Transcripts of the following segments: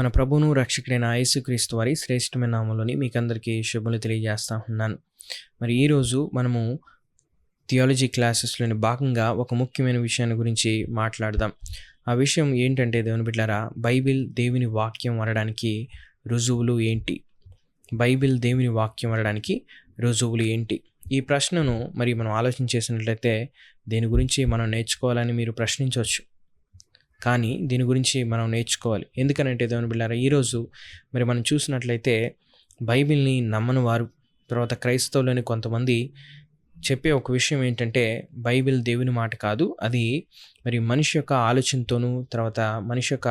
మన ప్రభువును రక్షకుడైన యేసుక్రీస్తు వారి శ్రేష్టమైన నామంలోని మీకు అందరికీ శుభములు తెలియజేస్తా ఉన్నాను. మరి ఈరోజు మనము థియాలజీ క్లాసెస్లోని భాగంగా ఒక ముఖ్యమైన విషయాన్ని గురించి మాట్లాడదాం. ఆ విషయం ఏంటంటే దేవుని బిడ్డారా బైబిల్ దేవుని వాక్యం అనడానికి రుజువులు ఏంటి? బైబిల్ దేవుని వాక్యం అనడానికి రుజువులు ఏంటి? ఈ ప్రశ్నను మరి మనం ఆలోచించేసినట్లయితే దీని గురించి మనం నేర్చుకోవాలని మీరు ప్రశ్నించవచ్చు. కానీ దీని గురించి మనం నేర్చుకోవాలి. ఎందుకనంటే దేవుని బిళ్ళారా ఈరోజు మరి మనం చూసినట్లయితే బైబిల్ని నమ్మని వారు తర్వాత క్రైస్తవులని కొంతమంది చెప్పే ఒక విషయం ఏంటంటే బైబిల్ దేవుని మాట కాదు అది మరి మనిషి యొక్క ఆలోచనతోనూ తర్వాత మనిషి యొక్క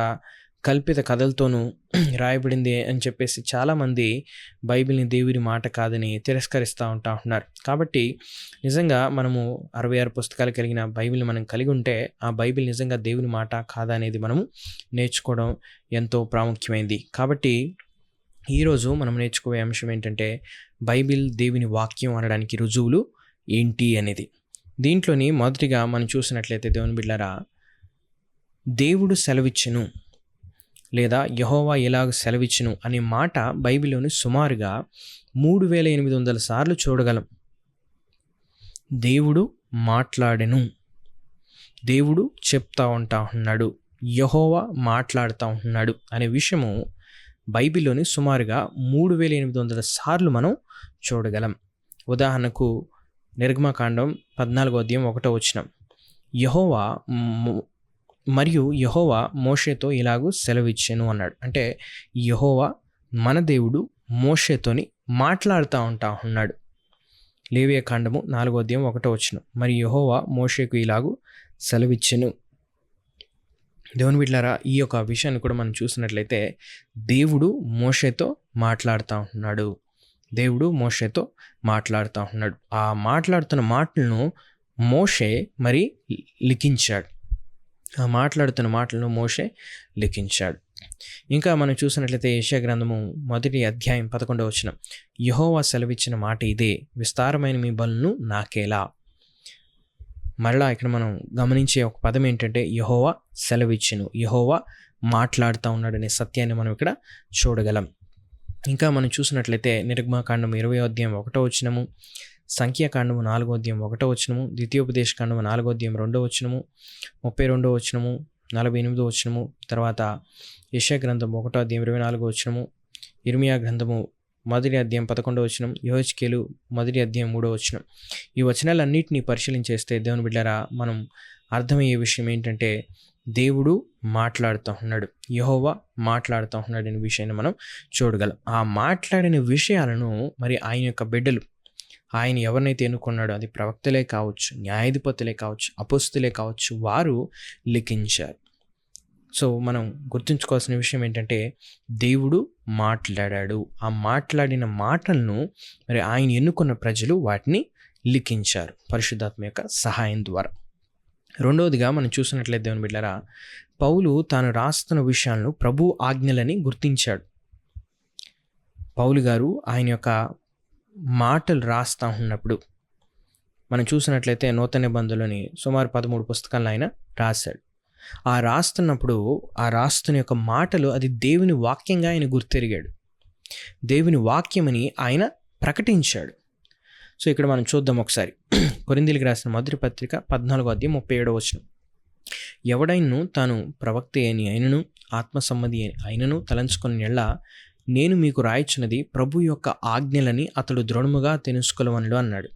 కల్పిత కథలతోనూ రాయబడింది అని చెప్పేసి చాలామంది బైబిల్ని దేవుని మాట కాదని తిరస్కరిస్తూ ఉంటా ఉంటున్నారు. కాబట్టి నిజంగా మనము అరవై ఆరు పుస్తకాలు కలిగిన బైబిల్ని మనం కలిగి ఉంటే ఆ బైబిల్ నిజంగా దేవుని మాట కాదా అనేది మనము నేర్చుకోవడం ఎంతో ప్రాముఖ్యమైంది. కాబట్టి ఈరోజు మనం నేర్చుకోవే అంశం ఏంటంటే బైబిల్ దేవుని వాక్యం అనడానికి రుజువులు ఏంటి అనేది. దీంట్లోని మొదటిగా మనం చూసినట్లయితే దేవుని బిడ్డారా దేవుడు సెలవిచ్చును. లేదా యహోవా ఎలాగ సెలవిచ్చును అనే మాట బైబిల్లోని సుమారుగా మూడు వేల ఎనిమిది వందల సార్లు చూడగలం. దేవుడు మాట్లాడెను. దేవుడు చెప్తా ఉంటా ఉన్నాడు. యహోవా మాట్లాడుతూ ఉంటున్నాడు అనే విషయము బైబిల్లోని సుమారుగా మూడు వేల ఎనిమిది వందల సార్లు మనం చూడగలం. ఉదాహరణకు నిర్గమకాండం పద్నాలుగో అధ్యాయం ఒకటో వచ్చిన యహోవా మరియు యహోవా మోషేతో ఇలాగూ సెలవిచ్చాను అన్నాడు. అంటే యహోవా మన దేవుడు మోషేతోని మాట్లాడుతూ ఉంటా ఉన్నాడు లేవియ కాండము నాలుగో అధ్యాయం ఒకటో వచ్చిన మరి యహోవా మోషేకు ఇలాగూ సెలవిచ్చెను. దేవుని బిడ్లారా ఈ యొక్క విషయాన్ని కూడా మనం చూసినట్లయితే దేవుడు మోషేతో మాట్లాడుతూ ఉన్నాడు. దేవుడు మోషేతో మాట్లాడుతూ ఉన్నాడు. ఆ మాట్లాడుతున్న మాటలను మోషే మరి లిఖించాడు. మాట్లాడుతున్న మాటలను మోషే లిఖించాడు. ఇంకా మనం చూసినట్లయితే ఏషియా గ్రంథము మొదటి అధ్యాయం పదకొండవ వచ్చిన యహోవా సెలవిచ్చిన మాట ఇదే విస్తారమైన మీ బలను నాకేలా? మరలా ఇక్కడ మనం గమనించే ఒక పదం ఏంటంటే యహోవా సెలవిచ్చును యహోవా మాట్లాడుతూ ఉన్నాడనే సత్యాన్ని మనం ఇక్కడ చూడగలం. ఇంకా మనం చూసినట్లయితే నిర్గమాకాండం ఇరవై అధ్యాయం ఒకటో వచ్చినము సంఖ్యాకాండము నాలుగో అధ్యాయం ఒకటో వచనము ద్వితీయోపదేశకాండము నాలుగో అధ్యాయం రెండో వచనము ముప్పై రెండో వచనము నలభై ఎనిమిదో వచనము తర్వాత యశ గ్రంథం ఒకటో అధ్యాయం ఇరవై నాలుగో వచనము ఇర్మియా గ్రంథము మొదటి అధ్యాయం పదకొండో వచనం యోహెచ్కేలు మొదటి అధ్యాయం మూడో వచనం. ఈ వచనాలన్నింటినీ పరిశీలించేస్తే దేవుని బిడ్డారా మనం అర్థమయ్యే విషయం ఏంటంటే దేవుడు మాట్లాడుతూ ఉన్నాడు. యహోవా మాట్లాడుతూ ఉన్నాడు అనే విషయాన్ని మనం చూడగలం. ఆ మాట్లాడిన విషయాలను మరి ఆయన యొక్క బిడ్డలు ఆయన ఎవరినైతే ఎన్నుకున్నాడో అది ప్రవక్తలే కావచ్చు న్యాయాధిపతులే కావచ్చు అపస్తులే కావచ్చు వారు లిఖించారు. సో మనం గుర్తుంచుకోవాల్సిన విషయం ఏంటంటే దేవుడు మాట్లాడాడు. ఆ మాట్లాడిన మాటలను మరి ఆయన ఎన్నుకున్న ప్రజలు వాటిని లిఖించారు పరిశుద్ధాత్మ యొక్క సహాయం ద్వారా. రెండవదిగా మనం చూసినట్లయితే దేవుని బిడ్డరా పౌలు తాను రాస్తున్న విషయాలను ప్రభు ఆజ్ఞలని గుర్తించాడు. పౌలు గారు ఆయన యొక్క మాటలు రాస్తూ ఉన్నప్పుడు మనం చూసినట్లయితే నూతన నిబంధనలోని సుమారు పదమూడు పుస్తకాలను ఆయన రాశాడు. ఆ రాస్తున్నప్పుడు ఆ రాస్తున్న యొక్క మాటలు అది దేవుని వాక్యంగా ఆయన గుర్తెరిగాడు. దేవుని వాక్యమని ఆయన ప్రకటించాడు. సో ఇక్కడ మనం చూద్దాం ఒకసారి. కొరిందీలకు రాసిన మొదటి పత్రిక పద్నాలుగో అధ్యాయం ముప్పై ఏడవ వచ్చిన ఎవడైనను తాను ప్రవక్త అని అయినను ఆత్మసమ్మతి అయినను తలంచుకుని నెల నేను మీకు రాయించినది ప్రభు యొక్క ఆజ్ఞలని అతడు దృఢముగా తెలుసుకోలేవనడు అన్నాడు.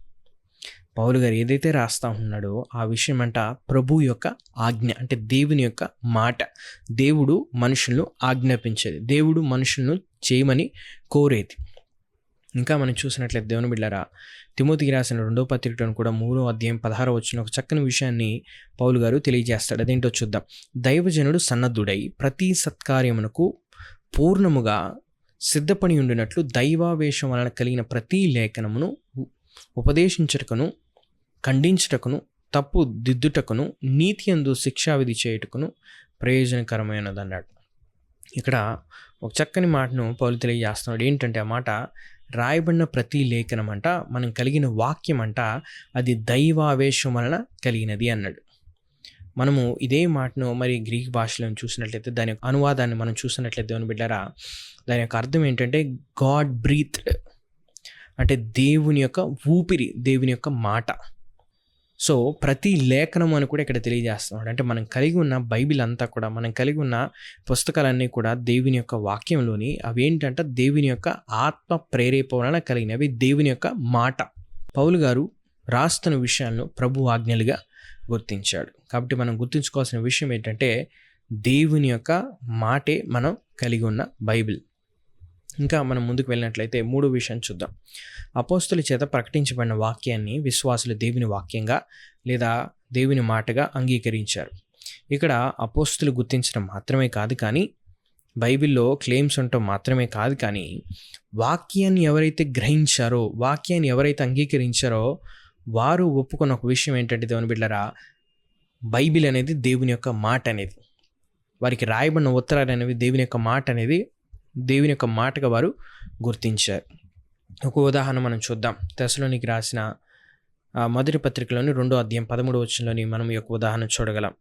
పౌలు గారు ఏదైతే రాస్తా ఉన్నాడో ఆ విషయం అంట ప్రభు యొక్క ఆజ్ఞ అంటే దేవుని యొక్క మాట. దేవుడు మనుషులను ఆజ్ఞాపించేది దేవుడు మనుషులను చేయమని కోరేది. ఇంకా మనం చూసినట్లయితే దేవుని బిళ్ళరా తిమోతికి రాసిన రెండో పత్రికను కూడా మూడో అధ్యాయం పదహారో వచ్చిన ఒక చక్కని విషయాన్ని పౌలు గారు తెలియజేస్తాడు. అదేంటో చూద్దాం. దైవజనుడు సన్నద్ధుడై ప్రతి సత్కార్యమునకు పూర్ణముగా సిద్ధపడి ఉండినట్లు దైవావేశం వలన కలిగిన ప్రతి లేఖనమును ఉపదేశించటకును ఖండించుటకును తప్పు దిద్దుటకును నీతి అందు శిక్షావిధి చేయుటకును ప్రయోజనకరమైనది అన్నాడు ఇక్కడ ఒక చక్కని మాటను పౌలు తెలియజేస్తున్నాడు. ఏంటంటే ఆ మాట రాయబడిన ప్రతి లేఖనం అంట మనం కలిగిన వాక్యం అంట అది దైవావేశం వలన కలిగినది అన్నాడు. మనము ఇదే మాటను మరి గ్రీక్ భాషలో చూసినట్లయితే దాని యొక్క అనువాదాన్ని మనం చూసినట్లయితే అని బిడ్డారా దాని యొక్క అర్థం ఏంటంటే గాడ్ బ్రీత్డ్ అంటే దేవుని యొక్క ఊపిరి దేవుని యొక్క మాట. సో ప్రతి లేఖనం అని కూడా ఇక్కడ తెలియజేస్తున్నాడు. అంటే మనం కలిగి ఉన్న బైబిల్ అంతా కూడా మనం కలిగి ఉన్న పుస్తకాలన్నీ కూడా దేవుని యొక్క వాక్యంలోని అవి ఏంటంటే దేవుని యొక్క ఆత్మ ప్రేరేపణ కలిగినవి దేవుని యొక్క మాట. పౌలు గారు రాస్తున్న విషయాలను ప్రభు ఆజ్ఞలుగా గుర్తించాడు. కాబట్టి మనం గుర్తుంచుకోవాల్సిన విషయం ఏంటంటే దేవుని యొక్క మాటే మనం కలిగి ఉన్న బైబిల్. ఇంకా మనం ముందుకు వెళ్ళినట్లయితే మూడు విషయం చూద్దాం. అపోస్తుల చేత ప్రకటించబడిన వాక్యాన్ని విశ్వాసులు దేవుని వాక్యంగా లేదా దేవుని మాటగా అంగీకరించారు. ఇక్కడ అపోస్తులు గుర్తించడం మాత్రమే కాదు కానీ బైబిల్లో క్లెయిమ్స్ ఉండటం మాత్రమే కాదు కానీ వాక్యాన్ని ఎవరైతే గ్రహించారో వాక్యాన్ని ఎవరైతే అంగీకరించారో వారు ఒప్పుకున్న ఒక విషయం ఏంటంటే దేవుని బిడ్డరా బైబిల్ అనేది దేవుని యొక్క మాట అనేది. వారికి రాయబడిన ఉత్తరాలు అనేవి దేవుని యొక్క మాట అనేది దేవుని యొక్క మాటగా వారు గుర్తించారు. ఒక ఉదాహరణ మనం చూద్దాం. దశలోనికి రాసిన మొదటి పత్రికలోని రెండో అధ్యాయం పదమూడు వచ్చంలోని మనం యొక్క ఉదాహరణ చూడగలం.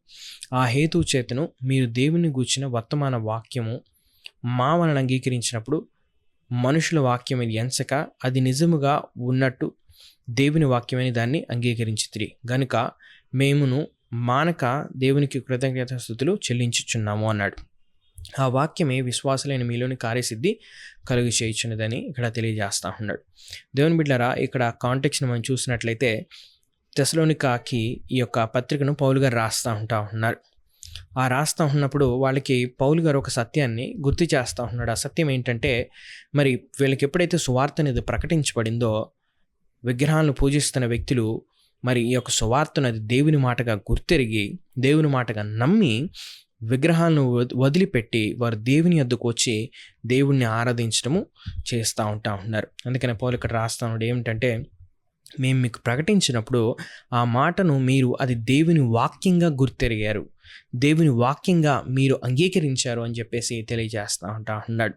ఆ హేతు చేతను మీరు దేవుని గూర్చిన వర్తమాన వాక్యము మా వలన అంగీకరించినప్పుడు మనుషుల వాక్యం ఎంచక అది నిజముగా ఉన్నట్టు దేవుని వాక్యమని దాన్ని అంగీకరించితిరి. గనుక మేమును మానక దేవునికి కృతజ్ఞత స్థుతులు చెల్లించుచున్నాము అన్నాడు. ఆ వాక్యమే విశ్వాసలైన మీలోని కార్యసిద్ధి కలుగు చేయించినదని ఇక్కడ తెలియజేస్తూ ఉన్నాడు. దేవుని బిడ్డరా ఇక్కడ కాంటెక్స్ని మనం చూసినట్లయితే కాకి ఈ యొక్క పత్రికను పౌలు గారు రాస్తూ ఉంటా ఉన్నారు. ఆ రాస్తూ ఉన్నప్పుడు వాళ్ళకి పౌలు గారు ఒక సత్యాన్ని గుర్తు చేస్తూ ఉన్నాడు. ఆ సత్యం ఏంటంటే మరి వీళ్ళకి ఎప్పుడైతే సువార్త అనేది ప్రకటించబడిందో విగ్రహాలను పూజిస్తున్న వ్యక్తులు మరి ఈ యొక్క సువార్తను అది దేవుని మాటగా గుర్తెరిగి దేవుని మాటగా నమ్మి విగ్రహాలను వదిలిపెట్టి వారు దేవుని వద్దకు వచ్చి దేవుణ్ణి ఆరాధించడము చేస్తూ ఉంటా ఉన్నారు. అందుకని పౌలు ఇక్కడ రాస్తా ఉన్నాడు ఏమిటంటే మేము మీకు ప్రకటించినప్పుడు ఆ మాటను మీరు అది దేవుని వాక్యంగా గుర్తెరిగారు. దేవుని వాక్యంగా మీరు అంగీకరించారు అని చెప్పేసి తెలియజేస్తా ఉంటా అన్నాడు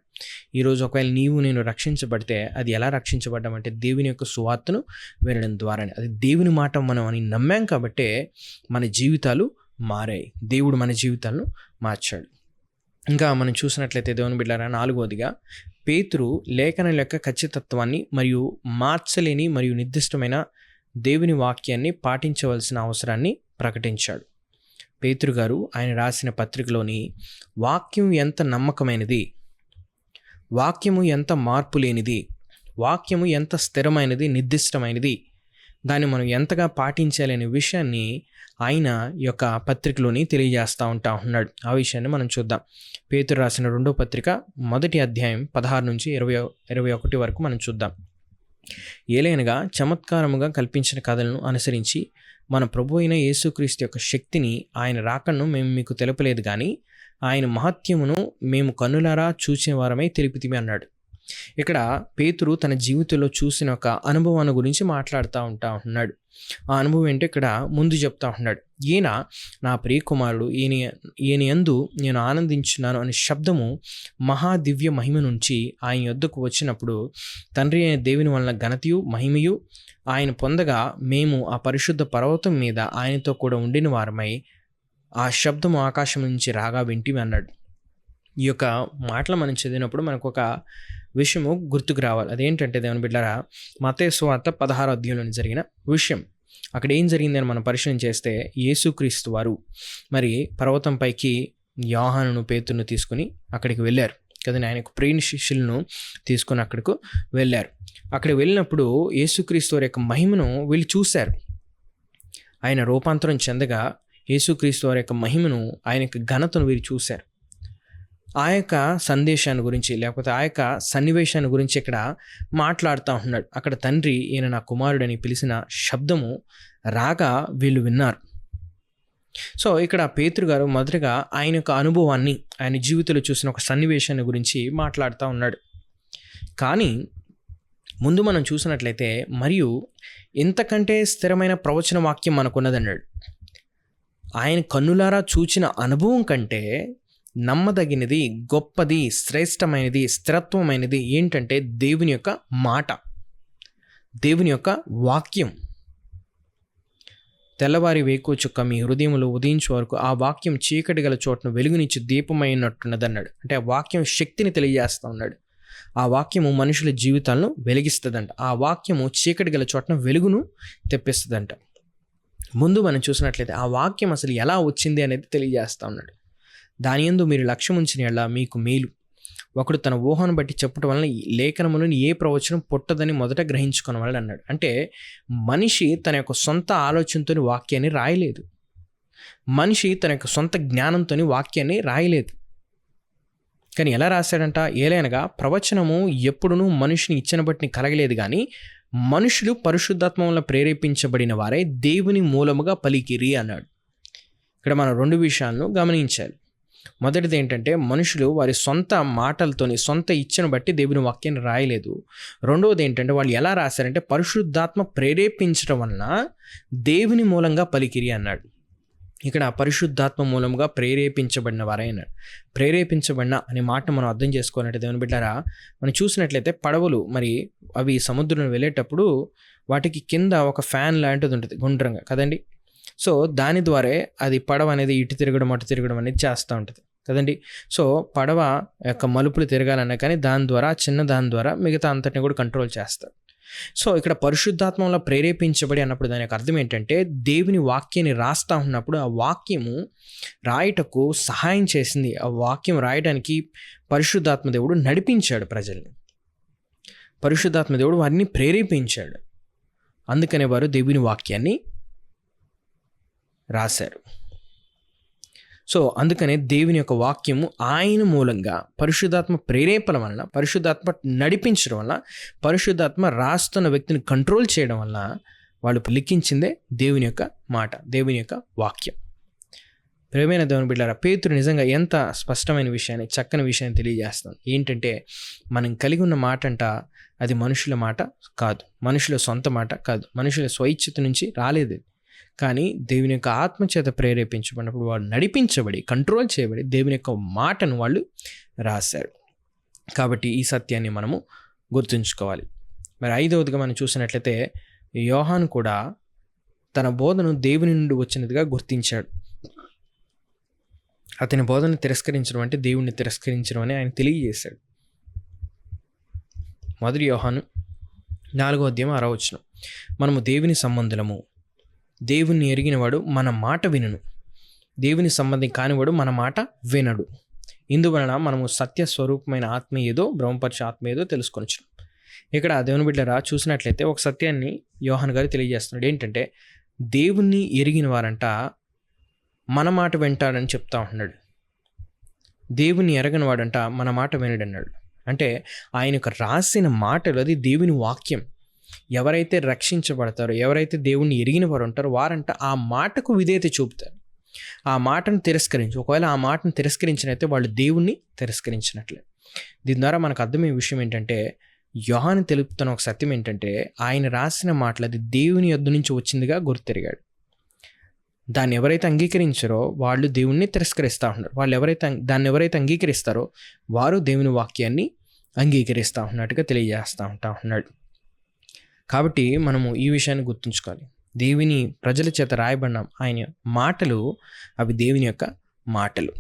ఈరోజు ఒకవేళ నీవు నేను రక్షించబడితే అది ఎలా రక్షించబడ్డామంటే దేవుని యొక్క సువార్తను వినడం ద్వారానే. అది దేవుని మాట మనం అని నమ్మాం కాబట్టే మన జీవితాలు మారాయి. దేవుడు మన జీవితాలను మార్చాడు. ఇంకా మనం చూసినట్లయితే దేవుని బిడ్డారా నాలుగవదిగా పేతురు లేఖన యొక్క ఖచ్చితత్వాన్ని మరియు మార్చలేని మరియు నిర్దిష్టమైన దేవుని వాక్యాన్ని పాటించవలసిన అవసరాన్ని ప్రకటించాడు. పేతురు గారు ఆయన రాసిన పత్రికలోని వాక్యం ఎంత నమ్మకమైనది వాక్యము ఎంత మార్పు లేనిది వాక్యము ఎంత స్థిరమైనది నిర్దిష్టమైనది దాన్ని మనం ఎంతగా పాటించాలి అనే విషయాన్ని ఆయన యొక్క పత్రికలోని తెలియజేస్తూ ఉంటా ఉన్నాడు. ఆ విషయాన్ని మనం చూద్దాం. పేతురు రాసిన రెండో పత్రిక మొదటి అధ్యాయం పదహారు నుంచి ఇరవై ఇరవై ఒకటి వరకు మనం చూద్దాం. ఏలైనగా చమత్కారముగా కల్పించిన కథలను అనుసరించి మన ప్రభు అయిన యేసుక్రీస్తు యొక్క శక్తిని ఆయన రాకను మేము మీకు తెలపలేదు కానీ ఆయన మహత్యమును మేము కన్నులారా చూసిన వారమై తెలిపితిమి అన్నాడు. ఇక్కడ పేతురు తన జీవితంలో చూసిన ఒక అనుభవాన్ని గురించి మాట్లాడుతూ ఉంటా ఉన్నాడు. ఆ అనుభవం ఏంటో ఇక్కడ ముందు చెప్తా ఉన్నాడు. ఈయన నా ప్రియకుమారుడు ఈయన ఈయన ఎందు నేను ఆనందించున్నాను అనే శబ్దము మహాదివ్య మహిమ నుంచి ఆయన యొద్దకు వచ్చినప్పుడు తండ్రి అయిన దేవుని వలన ఘనతయు మహిమయు ఆయన పొందగా మేము ఆ పరిశుద్ధ పర్వతం మీద ఆయనతో కూడా ఉండిన వారమై ఆ శబ్దము ఆకాశం నుంచి రాగా వింటివి అన్నాడు. ఈ యొక్క మాటలు మనం చదివినప్పుడు మనకు ఒక విషయము గుర్తుకు రావాలి. అదేంటంటే దేవుని బిడ్డరా మతే స్వార్త పదహారు అధ్యాయంలో జరిగిన విషయం. అక్కడ ఏం జరిగిందని మనం పరిశీలన చేస్తే యేసుక్రీస్తు వారు మరి పర్వతంపైకి యాహాను పేతును తీసుకుని అక్కడికి వెళ్ళారు. కదా ఆయనకు ప్రేణ శిష్యులను తీసుకొని అక్కడికి వెళ్ళారు. అక్కడ వెళ్ళినప్పుడు యేసుక్రీస్తు వారి యొక్క మహిమను వీళ్ళు చూశారు. ఆయన రూపాంతరం చెందగా యేసుక్రీస్తు వారి యొక్క మహిమను ఆయన యొక్క ఘనతను వీరు చూశారు. ఆ యొక్క సందేశాన్ని గురించి లేకపోతే ఆ యొక్క సన్నివేశాన్ని గురించి ఇక్కడ మాట్లాడుతూ ఉన్నాడు. అక్కడ తండ్రి ఈయన నా కుమారుడని పిలిచిన శబ్దము రాగా వీళ్ళు విన్నారు. సో ఇక్కడ పేతురు గారు మొదటగా ఆయన యొక్క అనుభవాన్ని ఆయన జీవితంలో చూసిన ఒక సన్నివేశాన్ని గురించి మాట్లాడుతూ ఉన్నాడు. కానీ ముందు మనం చూసినట్లయితే మరియు ఇంతకంటే స్థిరమైన ప్రవచన వాక్యం మనకున్నదన్నాడు. ఆయన కన్నులారా చూచిన అనుభవం కంటే నమ్మదగినది గొప్పది శ్రేష్టమైనది స్థిరత్వమైనది ఏంటంటే దేవుని యొక్క మాట. దేవుని యొక్క వాక్యం. తెల్లవారి వేకోచుక్క మీ హృదయంలో ఉదయించే వరకు ఆ వాక్యం చీకటి గల చోటను వెలుగునిచ్చి దీపమైనట్టున్నదన్నాడు. అంటే ఆ వాక్యం శక్తిని తెలియజేస్తూ ఉన్నాడు. ఆ వాక్యము మనుషుల జీవితాలను వెలిగిస్తుందంట. ఆ వాక్యము చీకటి గల చోటన వెలుగును తెప్పిస్తుందంట. ముందు మనం చూసినట్లయితే ఆ వాక్యం అసలు ఎలా వచ్చింది అనేది తెలియజేస్తూ ఉన్నాడు. దాని ఎందు మీరు లక్ష్యం ఉంచిన ఎలా మీకు మేలు. ఒకడు తన ఊహను బట్టి చెప్పడం వలన లేఖనములను ఏ ప్రవచనం పుట్టదని మొదట గ్రహించుకున్న వాళ్ళు అన్నాడు. అంటే మనిషి తన యొక్క సొంత ఆలోచనతో వాక్యాన్ని రాయలేదు. మనిషి తన యొక్క సొంత జ్ఞానంతో వాక్యాన్ని రాయలేదు. కానీ ఎలా రాశాడంట? ఏలైనగా ప్రవచనము ఎప్పుడునూ మనిషిని ఇచ్చిన బట్టిని కలగలేదు కానీ మనుషులు పరిశుద్ధాత్మ వల్ల ప్రేరేపించబడిన వారే దేవుని మూలముగా పలికిరి అన్నాడు. ఇక్కడ మనం రెండు విషయాలను గమనించాలి. మొదటిది ఏంటంటే మనుషులు వారి సొంత మాటలతోని సొంత ఇచ్చను బట్టి దేవుని వాక్యాన్ని రాయలేదు. రెండవది ఏంటంటే వాళ్ళు ఎలా రాశారంటే పరిశుద్ధాత్మ ప్రేరేపించడం వలన దేవుని మూలంగా పలికిరి అన్నాడు. ఇక్కడ పరిశుద్ధాత్మ మూలంగా ప్రేరేపించబడిన వారైన ప్రేరేపించబడిన అనే మాట మనం అర్థం చేసుకోవాలంటే దేవుని బిడ్డారా మనం చూసినట్లయితే పడవలు మరి అవి సముద్రంలో వెళ్ళేటప్పుడు వాటికి కింద ఒక ఫ్యాన్ లాంటిది ఉంటుంది గుండ్రంగా. కదండి? సో దాని ద్వారా అది పడవ అనేది ఇటు తిరగడం అటు తిరగడం అనేది చేస్తూ ఉంటుంది. కదండి? సో పడవ యొక్క మలుపులు తిరగాలన్నా కానీ దాని ద్వారా చిన్న దాని ద్వారా మిగతా అంతటిని కూడా కంట్రోల్ చేస్తారు. సో ఇక్కడ పరిశుద్ధాత్మంలో ప్రేరేపించబడి అన్నప్పుడు దాని యొక్క అర్థం ఏంటంటే దేవుని వాక్యాన్ని రాస్తా ఉన్నప్పుడు ఆ వాక్యము రాయటకు సహాయం చేసింది. ఆ వాక్యం రాయడానికి పరిశుద్ధాత్మ దేవుడు నడిపించాడు ప్రజల్ని. పరిశుద్ధాత్మ దేవుడు వారిని ప్రేరేపించాడు. అందుకనే వారు దేవుని వాక్యాన్ని రాశారు. సో అందుకనే దేవుని యొక్క వాక్యము ఆయన మూలంగా పరిశుద్ధాత్మ ప్రేరేపణ వలన పరిశుద్ధాత్మ నడిపించడం వలన పరిశుద్ధాత్మ రాస్తున్న వ్యక్తిని కంట్రోల్ చేయడం వలన వాళ్ళు లిఖించిందే దేవుని యొక్క మాట దేవుని యొక్క వాక్యం. ప్రేమైన దేవుని బిడ్డారా పేతురు నిజంగా ఎంత స్పష్టమైన విషయాన్ని చక్కని విషయాన్ని తెలియజేస్తుంది. ఏంటంటే మనం కలిగి ఉన్న మాట అంట అది మనుషుల మాట కాదు. మనుషుల సొంత మాట కాదు. మనుషుల స్వైచ్ఛత నుంచి రాలేదు కానీ దేవుని యొక్క ఆత్మ చేత ప్రేరేపించబడినప్పుడు వారు నడిపించబడి కంట్రోల్ చేయబడి దేవుని యొక్క మాటను వాళ్ళు రాశారు. కాబట్టి ఈ సత్యాన్ని మనము గుర్తుంచుకోవాలి. మరి ఐదవదిగా మనం చూసినట్లయితే యోహాన్ కూడా తన బోధను దేవుని నుండి వచ్చినదిగా గుర్తించాడు. అతని బోధన తిరస్కరించడం అంటే దేవుణ్ణి తిరస్కరించడం అని ఆయన తెలియజేశాడు. మొదటి యోహాను నాలుగో అధ్యాయం అరవచ్చును మనము దేవుని సంబంధులము దేవుణ్ణి ఎరిగినవాడు మన మాట వినను. దేవుని సంబంధం కానివాడు మన మాట వినడు. ఇందువలన మనము సత్య స్వరూపమైన ఆత్మ ఏదో బ్రహ్మపరిచ ఆత్మ ఏదో తెలుసుకొనచ్చు ఇక్కడ దేవుని బిడ్డరా చూసినట్లయితే ఒక సత్యాన్ని యోహన్ గారు తెలియజేస్తున్నాడు. ఏంటంటే దేవుణ్ణి ఎరిగిన వారంట మన మాట వింటాడని చెప్తా ఉన్నాడు దేవుని ఎరగని వాడంట మన మాట వినడన్నాడు. అంటే ఆయనకు రాసిన మాటలు అది దేవుని వాక్యం. ఎవరైతే రక్షించబడతారో ఎవరైతే దేవుణ్ణి ఎరిగిన వారు ఉంటారో వారంట ఆ మాటకు విధేయత చూపుతారు. ఆ మాటను తిరస్కరించి ఒకవేళ ఆ మాటను తిరస్కరించినైతే వాళ్ళు దేవుణ్ణి తిరస్కరించినట్లే. దీని ద్వారా మనకు అర్థమయ్యే విషయం ఏంటంటే యోహాన్ తెలుపుతున్న ఒక సత్యం ఏంటంటే ఆయన రాసిన మాటలు అది దేవుని యొద్ నుంచి వచ్చిందిగా గుర్తిరిగాడు. దాన్ని ఎవరైతే అంగీకరించారో వాళ్ళు దేవుణ్ణి తిరస్కరిస్తూ ఉన్నారు. వాళ్ళు ఎవరైతే దాన్ని ఎవరైతే అంగీకరిస్తారో వారు దేవుని వాక్యాన్ని అంగీకరిస్తూ ఉన్నట్టుగా తెలియజేస్తూ ఉంటా ఉన్నాడు. కాబట్టి మనము ఈ విషయాన్ని గుర్తుంచుకోవాలి. దేవుని ప్రజల చేత రాయబడిన ఆయన మాటలు అవి దేవుని యొక్క మాటలు.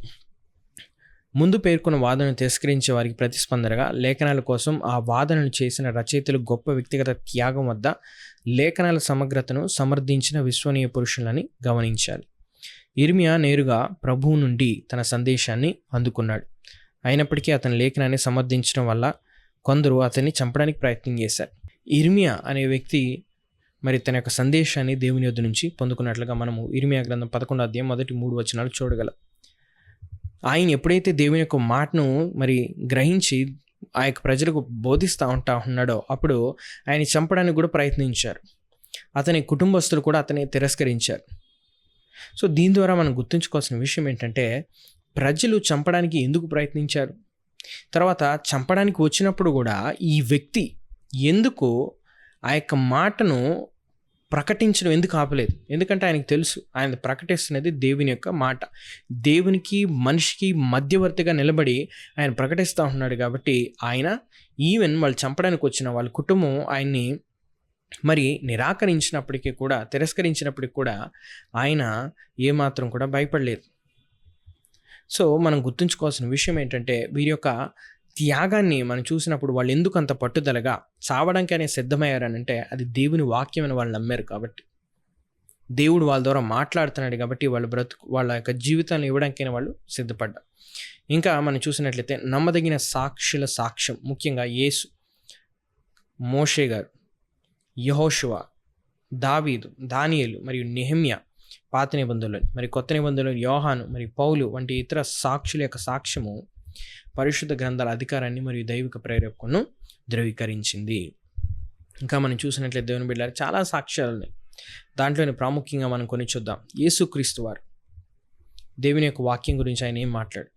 ముందు పేర్కొన్న వాదనను తిరస్కరించే వారికి ప్రతిస్పందనగా లేఖనాల కోసం ఆ వాదనను చేసిన రచయితలు గొప్ప వ్యక్తిగత త్యాగం వద్ద లేఖనాల సమగ్రతను సమర్థించిన విశ్వనీయ పురుషులని గమనించాలి. ఇర్మియా నేరుగా ప్రభువు నుండి తన సందేశాన్ని అందుకున్నాడు. అయినప్పటికీ అతని లేఖనాన్ని సమర్థించడం వల్ల కొందరు అతన్ని చంపడానికి ప్రయత్నం చేశారు. ఇర్మియా అనే వ్యక్తి మరి తన యొక్క సందేశాన్ని దేవుని యొద్ నుంచి పొందుకున్నట్లుగా మనము ఇర్మియా గ్రంథం పదకొండు అధ్యాయం మొదటి మూడు వచనాలు చూడగలం. ఆయన ఎప్పుడైతే దేవుని యొక్క మాటను మరి గ్రహించి ఆ యొక్క ప్రజలకు బోధిస్తూ ఉంటా ఉన్నాడో అప్పుడు ఆయన చంపడానికి కూడా ప్రయత్నించారు. అతని కుటుంబస్తులు కూడా అతని తిరస్కరించారు. సో దీని ద్వారా మనం గుర్తుంచుకోవాల్సిన విషయం ఏంటంటే ప్రజలు చంపడానికి ఎందుకు ప్రయత్నించారు? తర్వాత చంపడానికి వచ్చినప్పుడు కూడా ఈ వ్యక్తి ఎందుకు ఆ యొక్క మాటను ప్రకటించడం ఎందుకు ఆపలేదు? ఎందుకంటే ఆయనకు తెలుసు ఆయన ప్రకటిస్తున్నది దేవుని యొక్క మాట. దేవునికి మనిషికి మధ్యవర్తిగా నిలబడి ఆయన ప్రకటిస్తూ ఉన్నాడు కాబట్టి ఆయన ఈవెన్ వాళ్ళు చంపడానికి వచ్చిన వాళ్ళ కుటుంబం ఆయన్ని మరి నిరాకరించినప్పటికీ కూడా తిరస్కరించినప్పటికి కూడా ఆయన ఏమాత్రం కూడా భయపడలేదు. సో మనం గుర్తుంచుకోవాల్సిన విషయం ఏంటంటే వీరి యొక్క త్యాగాన్ని మనం చూసినప్పుడు వాళ్ళు ఎందుకు అంత పట్టుదలగా చావడానికనే సిద్ధమయ్యారనంటే అది దేవుని వాక్యం అని వాళ్ళు నమ్మారు కాబట్టి. దేవుడు వాళ్ళ ద్వారా మాట్లాడుతున్నాడు కాబట్టి వాళ్ళ బ్రతుకు వాళ్ళ యొక్క జీవితాన్ని ఇవ్వడానికైనా వాళ్ళు సిద్ధపడ్డారు. ఇంకా మనం చూసినట్లయితే నమ్మదగిన సాక్షుల సాక్ష్యం ముఖ్యంగా యేసు మోషే గారు యహోషువ దావీదు దానియలు మరియు నెహమ్య పాత నిబంధనలు మరి కొత్త నిబంధనలు యోహాను మరియు పౌలు వంటి ఇతర సాక్షుల యొక్క సాక్ష్యము పరిశుద్ధ గ్రంథాల అధికారాన్ని మరియు దైవిక ప్రేరేపణను ధృవీకరించింది. ఇంకా మనం చూసినట్లయితే దేవుని బిడ్డ చాలా సాక్ష్యాలు ఉన్నాయి. దాంట్లోనే ప్రాముఖ్యంగా మనం కొని చూద్దాం. యేసుక్రీస్తు వారు దేవుని యొక్క వాక్యం గురించి ఆయన ఏం మాట్లాడు?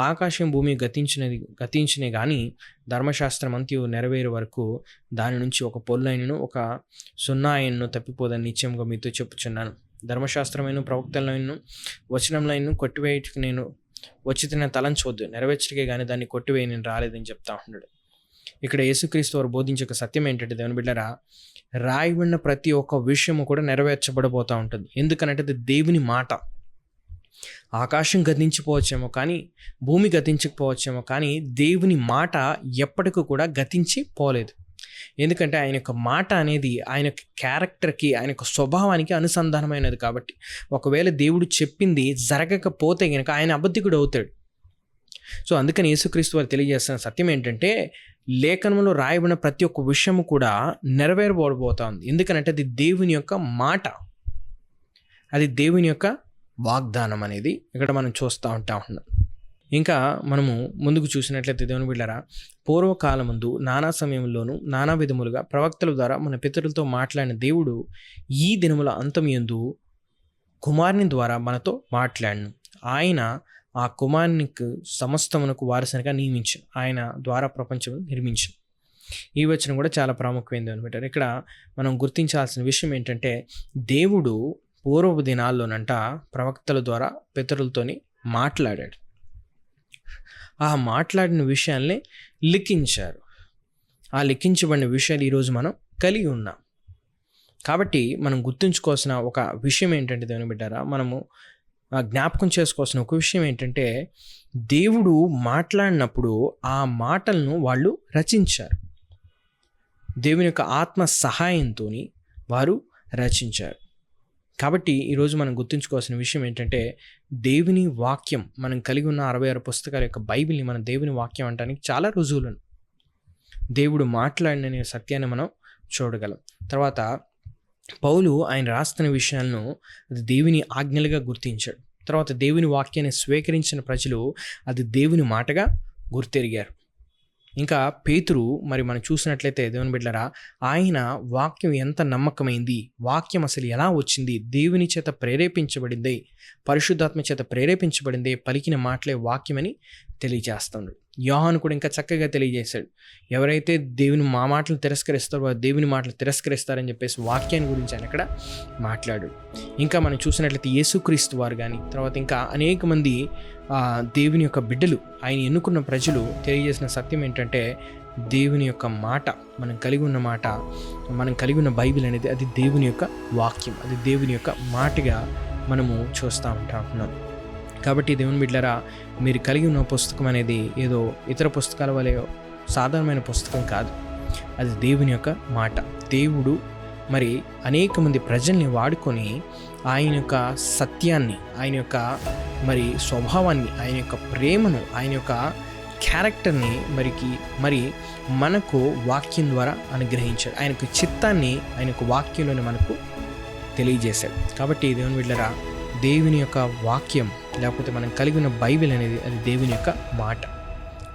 ఆకాశం భూమి గతించినది గతించినే కానీ ధర్మశాస్త్రం అంత్యు నెరవేరే వరకు దాని నుంచి ఒక పొల్లైనను ఒక సున్నా ఆయన్ను తప్పిపోదని నిత్యంగా మీతో చెప్పుచున్నాను. ధర్మశాస్త్రమైన ప్రవక్తలైన వచనంలో కొట్టివేయటకు నేను వచ్చి తిన తలంచవద్దు నెరవేర్చడికే కానీ దాన్ని కొట్టివేయి నేను రాలేదని చెప్తా ఉన్నాడు ఇక్కడ యేసుక్రీస్తు వారు బోధించే ఒక సత్యం ఏంటంటే దేవుని బిడ్డరా రాయబడిన ప్రతి ఒక్క విషయము కూడా నెరవేర్చబడబోతూ ఉంటుంది. ఎందుకనంటే అది దేవుని మాట. ఆకాశం గతించిపోవచ్చేమో కానీ భూమి గతించకపోవచ్చేమో కానీ దేవుని మాట ఎప్పటికీ కూడా గతించి పోలేదు ఎందుకంటే ఆయన యొక్క మాట అనేది ఆయన యొక్క క్యారెక్టర్కి ఆయన యొక్క స్వభావానికి అనుసంధానమైనది కాబట్టి. ఒకవేళ దేవుడు చెప్పింది జరగకపోతే కనుక ఆయన అబద్ధికుడు అవుతాడు. సో అందుకని యేసుక్రీస్తు వారు తెలియజేస్తున్న సత్యం ఏంటంటే లేఖనంలో రాయబడిన ప్రతి ఒక్క విషయము కూడా నెరవేరబోబోతోంది ఎందుకనంటే అది దేవుని యొక్క మాట. అది దేవుని యొక్క వాగ్దానం అనేది. ఇక్కడ మనం చూస్తూ ఉంటా ఉన్నాం. ఇంకా మనము ముందుకు చూసినట్లయితే దేవుని బిళ్ళరా పూర్వకాలముందు నానా సమయంలోనూ నానా విధములుగా ప్రవక్తల ద్వారా మన పితరులతో మాట్లాడిన దేవుడు ఈ దినముల అంతం కుమారుని ద్వారా మనతో మాట్లాడను. ఆయన ఆ కుమారునికి సమస్తమునకు వారసనగా నియమించు ఆయన ద్వారా ప్రపంచం నిర్మించు. ఈ వచనం కూడా చాలా ప్రాముఖ్యమైనది అనమాట ఇక్కడ మనం గుర్తించాల్సిన విషయం ఏంటంటే దేవుడు పూర్వపు దినాల్లోనంట ప్రవక్తల ద్వారా పితరులతోని మాట్లాడాడు. ఆ మాట్లాడిన విషయాల్ని లిఖించారు. ఆ లిఖించబడిన విషయాలు ఈరోజు మనం కలిగి ఉన్నాం. కాబట్టి మనం గుర్తుంచుకోవాల్సిన ఒక విషయం ఏంటంటే దేవుని బిడ్డారా మనము జ్ఞాపకం చేసుకోవాల్సిన ఒక విషయం ఏంటంటే దేవుడు మాట్లాడినప్పుడు ఆ మాటలను వాళ్ళు రచించారు. దేవుని యొక్క ఆత్మ సహాయంతో వారు రచించారు. కాబట్టి ఈరోజు మనం గుర్తుంచుకోవాల్సిన విషయం ఏంటంటే దేవుని వాక్యం మనం కలిగి ఉన్న అరవై ఆరు పుస్తకాల యొక్క బైబిల్ని మనం దేవుని వాక్యం అంటానికి చాలా రుజువులను. దేవుడు మాట్లాడిన సత్యాన్ని మనం చూడగలం. తర్వాత పౌలు ఆయన రాస్తున్న విషయాలను అది దేవుని ఆజ్ఞలుగా గుర్తించాడు. తర్వాత దేవుని వాక్యాన్ని స్వీకరించిన ప్రజలు అది దేవుని మాటగా గుర్తెరిగారు. ఇంకా పేతురు మరి మనం చూసినట్లయితే దేవుని బిడ్డరా ఆయన వాక్యం ఎంత నమ్మకమైంది వాక్యం అసలు ఎలా వచ్చింది దేవుని చేత ప్రేరేపించబడింది పరిశుద్ధాత్మ చేత ప్రేరేపించబడింది పలికిన మాటలే వాక్యమని తెలియజేస్తున్నాడు యోహాను కూడా ఇంకా చక్కగా తెలియజేశాడు. ఎవరైతే దేవుని మా మాటలు తిరస్కరిస్తారో వారు దేవుని మాటలు తిరస్కరిస్తారని చెప్పేసి వాక్యాన్ని గురించి ఆయన అక్కడ మాట్లాడాడు. ఇంకా మనం చూసినట్లయితే యేసుక్రీస్తు వారు కానీ తర్వాత ఇంకా అనేక మంది దేవుని యొక్క బిడ్డలు ఆయన ఎన్నుకున్న ప్రజలు తెలియజేసిన సత్యం ఏంటంటే దేవుని యొక్క మాట మనం కలిగి ఉన్న మాట మనం కలిగి ఉన్న బైబిల్ అనేది అది దేవుని యొక్క వాక్యం అది దేవుని యొక్క మాటగా మనము చూస్తూ ఉంటా ఉన్నాం. కాబట్టి దేవుని బిడ్డరా మీరు కలిగి ఉన్న పుస్తకం అనేది ఏదో ఇతర పుస్తకాల వలె సాధారణమైన పుస్తకం కాదు. అది దేవుని యొక్క మాట. దేవుడు మరి అనేక మంది ప్రజల్ని వాడుకొని ఆయన యొక్క సత్యాన్ని ఆయన యొక్క మరి స్వభావాన్ని ఆయన యొక్క ప్రేమను ఆయన యొక్క క్యారెక్టర్ని మరికి మరి మనకు వాక్యం ద్వారా అనుగ్రహించాడు. ఆయనకు చిత్తాన్ని ఆయన యొక్క వాక్యంలోనే మనకు తెలియజేశాడు. కాబట్టి దేవుని బిడ్డరా దేవుని యొక్క వాక్యం లేకపోతే మనం కలిగిన బైబిల్ అనేది అది దేవుని యొక్క మాట.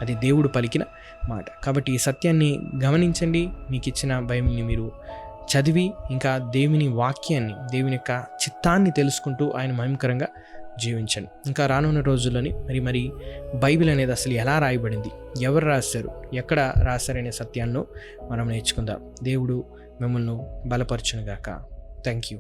అది దేవుడు పలికిన మాట. కాబట్టి ఈ సత్యాన్ని గమనించండి. మీకు ఇచ్చిన బైబిల్ని మీరు చదివి ఇంకా దేవుని వాక్యాన్ని దేవుని యొక్క చిత్తాన్ని తెలుసుకుంటూ ఆయన మహిమకరంగా జీవించండి. ఇంకా రానున్న రోజుల్లోని మరి మరి బైబిల్ అనేది అసలు ఎలా రాయబడింది? ఎవరు రాశారు? ఎక్కడ రాశారనే సత్యాలను మనం నేర్చుకుందాం. దేవుడు మిమ్మల్ని బలపరచునుగాక. Thank you